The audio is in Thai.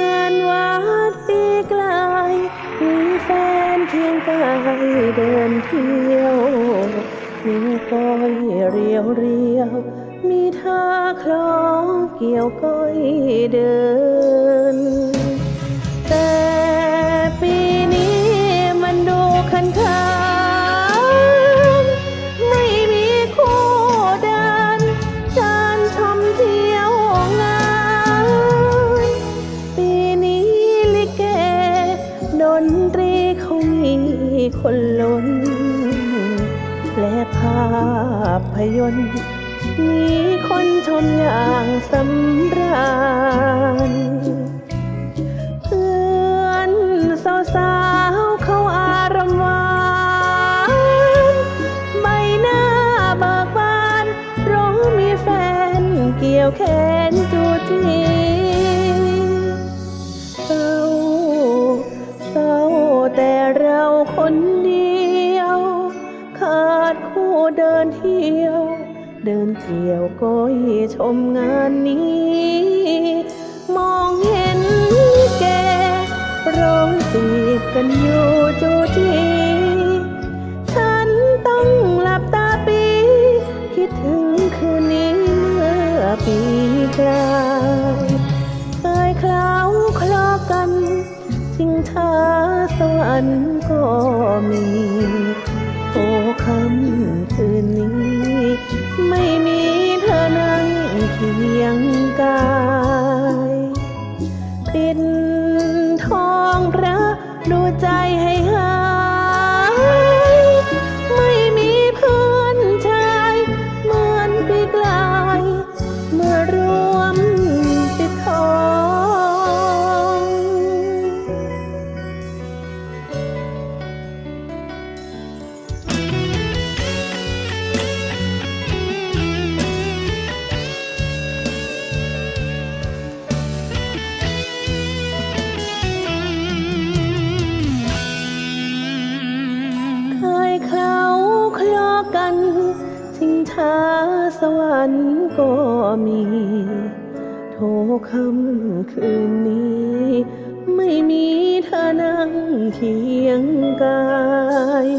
งานวัดปีกลายมีแฟนเคียงกายเดินเที่ยวมีก้อยเรียวเรียว มีท่าคล้องเกี่ยวก้อยเดิน แต่ปีนี้มันดูคันคานไม่มีคู่เดินเดินชมเที่ยวงานปีนี้ลิเกดนตรีเขามีคนล้นและภาพยนตร์ นชมอย่างสำราญ เพื่อนสาวๆเขาอารมวานใบหน้าเบิกบานเพราะมีแฟนเกี่ยวแขนจูจีเศร้าเศร้าแต่เราคนเดียว ขาดคู่เดินเที่ยว เดินเกี่ยวก้อยชมงานนี้ มองเห็นแกร้องจีบกันอยู่จูจีฉันต้องหลับตาปี คิดถึงคืนนี้เมื่อปีกลายเคยเคล้าวคลอกันชิงช้าสวรรค์ก็มี โอ้คำคืนนี้ ไม่มีเธอนั่งเคียงกายปิดทองพระดูใจให้ ชิงช้าสวรรค์ก็มี โทรคำคืนนี้ ไม่มีเธอนั่งเคียงกาย